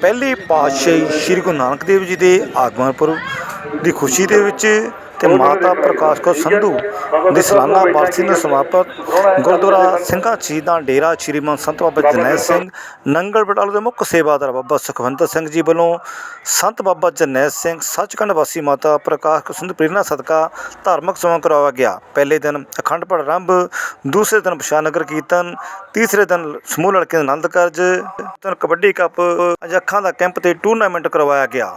ਪਹਿਲੀ ਪਾਤਸ਼ਾਹੀ ਸ੍ਰੀ ਗੁਰੂ ਨਾਨਕ ਦੇਵ ਜੀ ਦੇ ਆਗਮਨ ਪੁਰਬ ਦੀ ਖੁਸ਼ੀ ਦੇ ਵਿੱਚ ਤੇ ਮਾਤਾ ਪ੍ਰਕਾਸ਼ ਕੌਰ ਸੰਧੂ ਦੀ ਸਾਲਾਨਾ ਬਰਸੀ ਨੂੰ ਸਮਰਪਿਤ ਗੁਰਦੁਆਰਾ ਸਿੰਘਾਂ ਸ਼ਹੀਦਾਂ ਡੇਰਾ ਸ੍ਰੀ ਮਨ ਸੰਤ ਬਾਬਾ ਜਰਨੈਲ ਸਿੰਘ ਨੰਗਲ ਬਟਾਲੇ ਦੇ ਮੁੱਖ ਸੇਵਾਦਾਰ ਬਾਬਾ ਸੁਖਵੰਦਰ ਸਿੰਘ ਜੀ ਵੱਲੋਂ ਸੰਤ ਬਾਬਾ ਜਰਨੈਲ ਸਿੰਘ ਸੱਚਖੰਡ ਵਾਸੀ ਮਾਤਾ ਪ੍ਰਕਾਸ਼ ਕੌਰ ਸੰਧੂ ਪ੍ਰੇਰਨਾ ਸਦਕਾ ਧਾਰਮਿਕ ਸਮਾਗਮ ਕਰਵਾਇਆ ਗਿਆ। ਪਹਿਲੇ ਦਿਨ ਅਖੰਡ ਪਾਠ ਆਰੰਭ ਦੂਸਰੇ ਦਿਨ ਵਿਸ਼ਾ ਨਗਰ ਕੀਰਤਨ ਤੀਸਰੇ ਦਿਨ ਸਮੂਹ ਲੜਕਿਆਂ ਦਾ ਆਨੰਦ ਕਾਰਜ ਦਿਨ ਕਬੱਡੀ ਕੱਪ ਅੱਜ ਅੱਖਾਂ ਦਾ ਕੈਂਪ ਤੇ ਟੂਰਨਾਮੈਂਟ ਕਰਵਾਇਆ ਗਿਆ।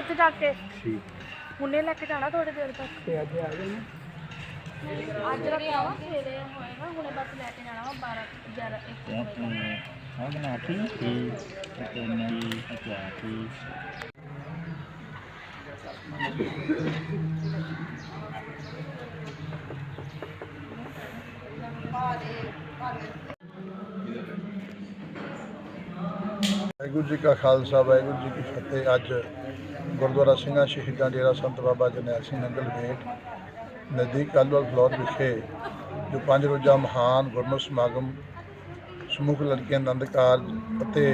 ਉੱਥੇ ਜਾ ਕੇ। ਹੁਣੇ ਲੈ ਕੇ ਜਾਣਾ ਥੋੜੇ ਦੇਰ ਤੱਕ। ਤੇ ਅੱਜ ਆ ਗਏ ਅੱਜ ਰੱਖਿਆ ਵਾ ਸਵੇਰੇ ਹੋਏਗਾ ਹੁਣੇ ਬਸ ਲੈ ਕੇ ਜਾਣਾ ਵਾ 12 11 1 ਵਜੇ ਵਾਹਿਗੁਰੂ ਜੀ ਕਾ ਖਾਲਸਾ, ਵਾਹਿਗੁਰੂ ਜੀ ਕੀ ਫਤਿਹ। ਅੱਜ ਗੁਰਦੁਆਰਾ ਸਿੰਘਾਂ ਸ਼ਹੀਦਾਂ ਡੇਰਾ ਸੰਤ ਬਾਬਾ ਜਰਨੈਲ ਸਿੰਘ ਨੰਗਲ ਗੇਟ, ਨਜ਼ਦੀਕ ਕਲਵਲ ਫਲੋਰ ਵਿਖੇ ਜੋ ਪੰਜ ਰੋਜ਼ਾ ਮਹਾਨ ਗੁਰਮਤਿ ਸਮਾਗਮ, ਸਮੂਹ ਲੜਕੀਆਂ ਦਾ ਆਨੰਦ ਕਾਰਜ ਅਤੇ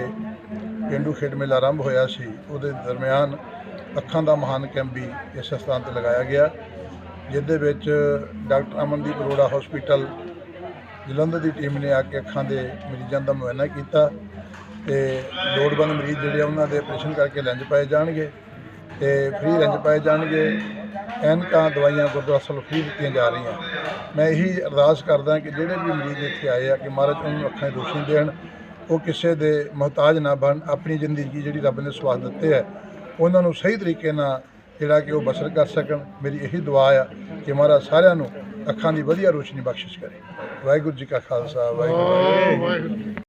ਪੇਂਡੂ ਖੇਡ ਮੇਲਾ ਆਰੰਭ ਹੋਇਆ ਸੀ, ਉਹਦੇ ਦਰਮਿਆਨ ਅੱਖਾਂ ਦਾ ਮਹਾਨ ਕੈਂਪ ਵੀ ਇਸ ਸਥਾਨ ਤੇ ਲਗਾਇਆ ਗਿਆ ਜਿਹਦੇ ਵਿੱਚ ਡਾਕਟਰ ਅਮਨਦੀਪ ਅਰੋੜਾ ਹਸਪੀਟਲ ਜਲੰਧਰ ਦੀ ਟੀਮ ਨੇ ਆ ਕੇ ਅੱਖਾਂ ਦੇ ਮਰੀਜ਼ਾਂ ਦਾ ਮੁਆਇਨਾ ਕੀਤਾ ਤੇ ਲੋੜਵੰਦ ਮਰੀਜ਼ ਜਿਹੜੇ ਆ, ਉਹਨਾਂ ਦੇ ਆਪਰੇਸ਼ਨ ਕਰਕੇ ਲੰਜ ਪਾਏ ਜਾਣਗੇ ਤੇ ਫ੍ਰੀ ਲੰਜ ਪਾਏ ਜਾਣਗੇ। ਐਨਕਾਂ ਦਵਾਈਆਂ ਗੁਰਦੁਆਰਾ ਸਾਹਿਬ ਫ੍ਰੀ ਦਿੱਤੀਆਂ ਜਾ ਰਹੀਆਂ। ਮੈਂ ਇਹੀ ਅਰਦਾਸ ਕਰਦਾ ਕਿ ਜਿਹੜੇ ਵੀ ਮਰੀਜ਼ ਇੱਥੇ ਆਏ ਆ, ਕਿ ਮਹਾਰਾਜ ਉਹਨਾਂ ਨੂੰ ਅੱਖਾਂ ਦੀ ਰੋਸ਼ਨੀ ਦੇਣ। ਉਹ ਕਿਸੇ ਦੇ ਮੁਹਤਾਜ ਨਾ ਬਣ, ਆਪਣੀ ਜ਼ਿੰਦਗੀ ਜਿਹੜੀ ਰੱਬ ਨੇ ਸਵਾਦ ਦਿੱਤੇ ਹੈ ਉਹਨਾਂ ਨੂੰ ਸਹੀ ਤਰੀਕੇ ਨਾਲ ਜਿਹੜਾ ਕਿ ਉਹ ਬਸਰ ਕਰ ਸਕਣ। ਮੇਰੀ ਇਹੀ ਦੁਆ ਆ ਕਿ ਮਹਾਰਾਜ ਸਾਰਿਆਂ ਨੂੰ ਅੱਖਾਂ ਦੀ ਵਧੀਆ ਰੋਸ਼ਨੀ ਬਖਸ਼ਿਸ਼ ਕਰੇ। ਵਾਹਿਗੁਰੂ ਜੀ ਕਾ ਖਾਲਸਾ ਵਾਹਿਗੁਰੂ ਜੀ ਕੀ ਫਤਿਹ।